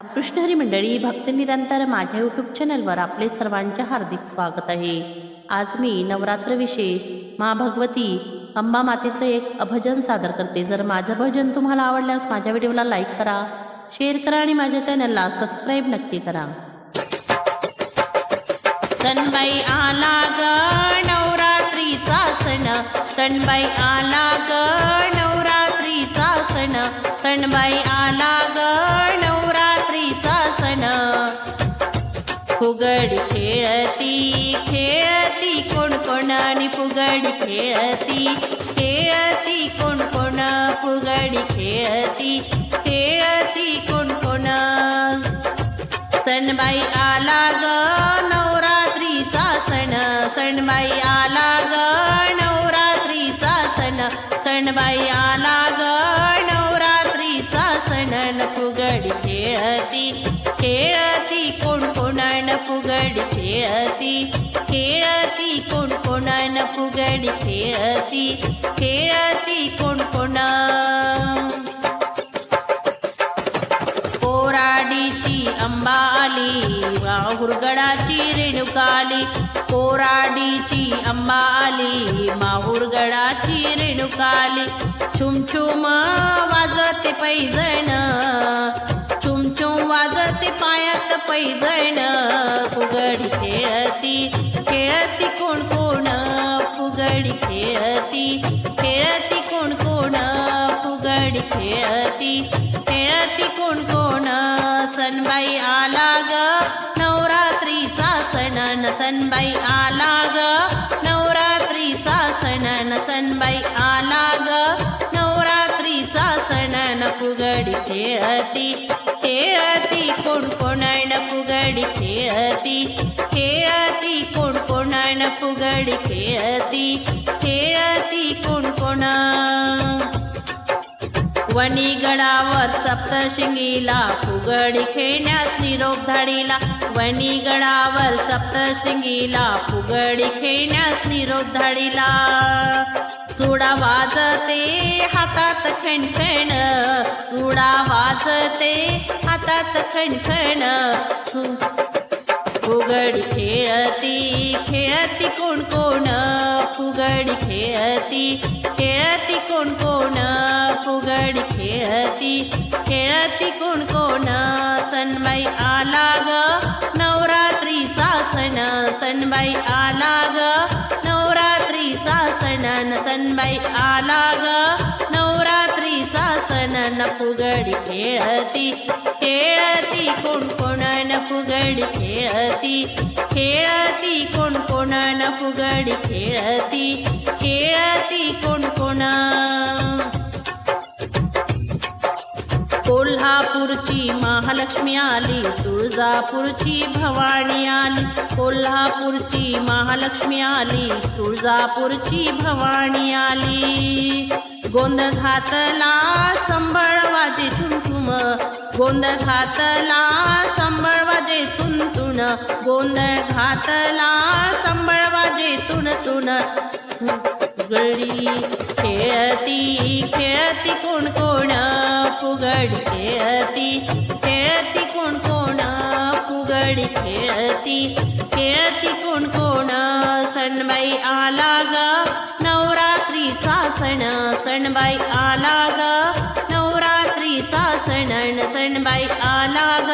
कृष्णहरी हरी मंडळी भक्त निरंतर माझ्या यूट्यूब चॅनलवर आपले सर्वांचे हार्दिक स्वागत आहे. आज मी नवरात्र विशेष मा भगवती अंबा मातेचं एक अभजन सादर करते. जर माझं भजन तुम्हाला आवडल्यास माझ्या व्हिडिओला लाईक करा शेअर करा आणि माझ्या चॅनलला सबस्क्राईब नक्की करा. सणबाई आला ग नवरात्रीचा सण. सणबाई आला ग नवरात्रीचा सण. सणबाई आला फुगड खेळती खेळती कोण कोण फुगड खेळती खेळती कोण कोणा फुगड खेळती खेळती कोण कोणा. सणबाई आला ग नवरात्रीचा सण सणबाई आला फुगडी खेळती. खेळती कोण कोणान फुगडी खेळती. खेळती कोण कोणा. कोराडीची अंबाली माहुरगडाची रेणुकाली. कोराडीची अंबाली माहुरगडाची रेणुकाली. छुमछुम वाजते पैजण. छुमछुम वाजते पायात पैजण फुगडी खेळती खेळती कोण कोण? फुगडी खेळती खेळती कोण कोण? फुगडी खेळती खेळती कोण कोण? सनबाई आला ग नवरात्रीचा सणन. सनबाई आला ग नवरात्रीचा सणन. सनबाई आला ग फुगडी खेळती खेळती कोण कोण फुगडी खेळती खेळती कोण कोण फुगडी खेळती खेळती कोण कोण? वणीगडावर सप्तशृंगीला फुगडी खेळण्यास निरोप धाडीला. वणीगडावर सप्तशृंगीला फुगडी खेळण्यास निरोप धाडीला. चुडा वाजते हातात खणखण. चुडा वाजते हातात खणखण. फुगडी खेळती खेळती कोण कोण? फुगडी खेळती खेळती कोण कोण? फुगडी खेळती खेळती कोण कोण? सनबाई आला ग नवरात्रीचा सण. सनबाई आला ग सण सणबाई आला ग नवरात्रीचा सण न फुगडी खेळती खेळती कोण कोण न फुगडी खेळती खेळती कोण कोण न फुगडी खेळती खेळती कोण महालक्ष्मी आली तुळजापूरची भवानी आली कोल्हापूरची महालक्ष्मी आली तुळजापूरची भवानी आली. गोंधळ घातला संबळ वाजे तुमतुम गोंधळ घातला संबळ वाजे तुंतुन गोंधळ घातला संबळ वाजे तुन फुगडी खेळती खेळती कोण कोण फुगडी खेळती फुगडी खेळती खेळती कोण कोण? सणबाई आला ग. नवरात्रीचा सण सणबाई आला ग. नवरात्रीचा सण सणबाई आला ग.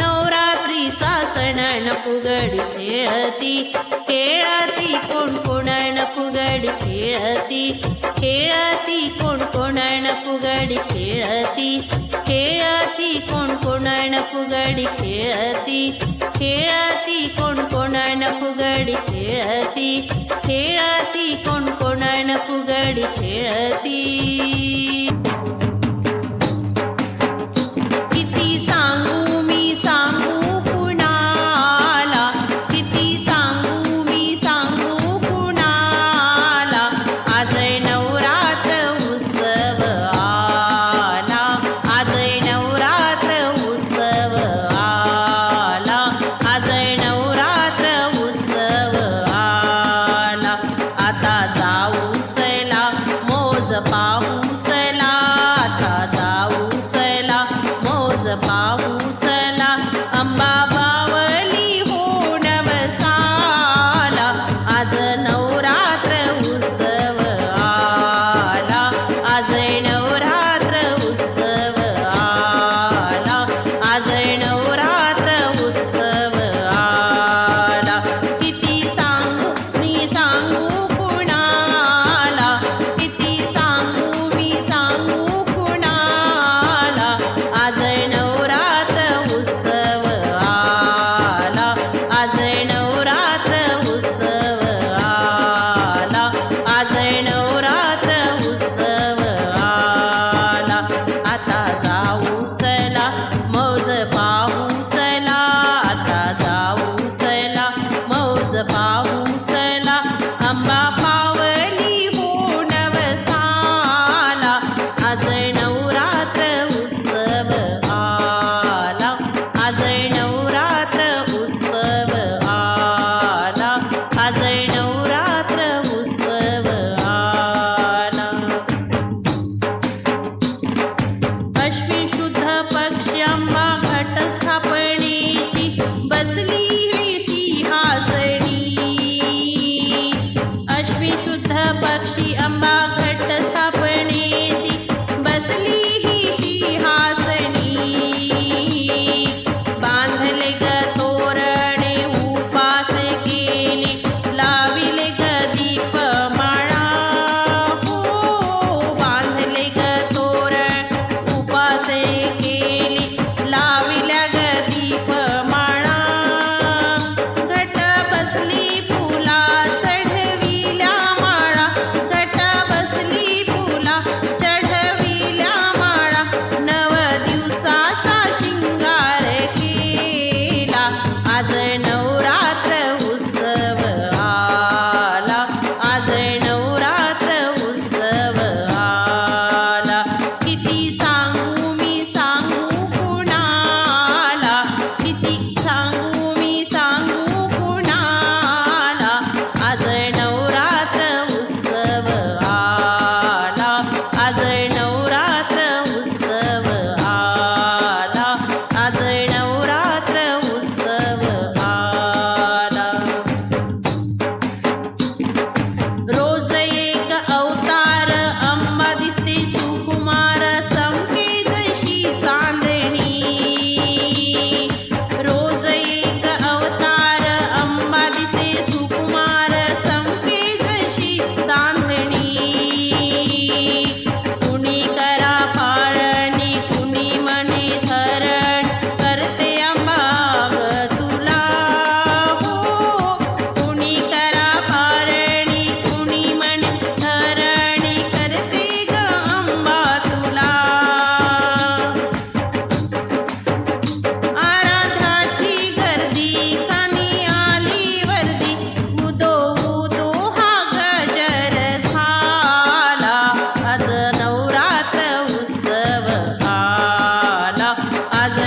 नवरात्रीचा सणन फुगडी खेळती खेळती कोण कोणन फुगडी खेळती खेळती कोण कोणन फुगडी खेळती. खेळती कोण कोण फुगडी खेळती? खेळाती कोण कोण फुगडी खेळती? खेळाती कोण कोण फुगडी खेळती? আজ